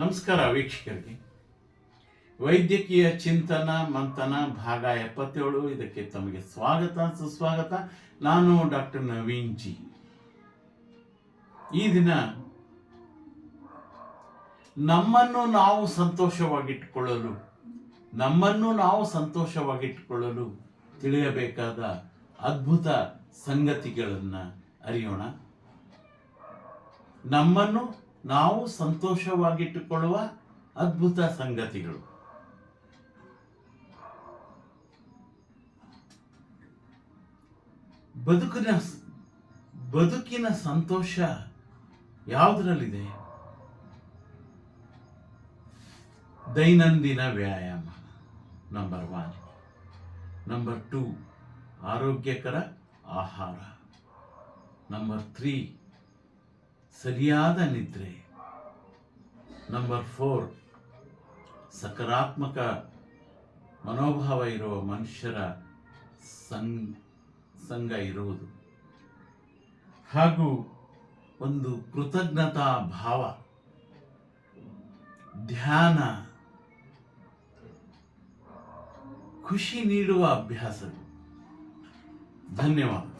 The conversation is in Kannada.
ನಮಸ್ಕಾರ ವೀಕ್ಷಕರಿಗೆ ವೈದ್ಯಕೀಯ ಚಿಂತನ, ಮಂಥನ, ಭಾಗ ಎಪ್ಪತ್ತೇಳು, ಇದಕ್ಕೆ ತಮಗೆ ಸ್ವಾಗತ, ಸುಸ್ವಾಗತ. ನಾನು ಡಾಕ್ಟರ್ ನವೀನ್ ಜಿ. ಈ ದಿನ ನಮ್ಮನ್ನು ನಾವು ಸಂತೋಷವಾಗಿಟ್ಟುಕೊಳ್ಳಲು, ನಮ್ಮನ್ನು ನಾವು ಸಂತೋಷವಾಗಿಟ್ಟುಕೊಳ್ಳಲು ತಿಳಿಯಬೇಕಾದ ಅದ್ಭುತ ಸಂಗತಿಗಳನ್ನು ಅರಿಯೋಣ. ನಮ್ಮನ್ನು ನಾವು ಸಂತೋಷವಾಗಿಟ್ಟುಕೊಳ್ಳುವ ಅದ್ಭುತ ಸಂಗತಿಗಳು. ಬದುಕಿನ ಬದುಕಿನ ಸಂತೋಷ ಯಾವುದರಲ್ಲಿದೆ? ದೈನಂದಿನ ವ್ಯಾಯಾಮ ನಂಬರ್ ಒನ್ ನಂಬರ್ ಟೂ ಆರೋಗ್ಯಕರ ಆಹಾರ. ನಂಬರ್ ತ್ರೀ ಸರಿಯಾದ ನಿದ್ರೆ. ನಂಬರ್ ಫೋರ್ ಸಕಾರಾತ್ಮಕ ಮನೋಭಾವ ಇರುವ ಮನುಷ್ಯರ ಸಂಗ್, ಸಂಘ ಇರುವುದು. ಹಾಗೂ ಒಂದು ಕೃತಜ್ಞತಾ ಭಾವ, ಧ್ಯಾನ, ಖುಷಿ ನೀಡುವ ಅಭ್ಯಾಸ ಧನ್ಯವಾದ.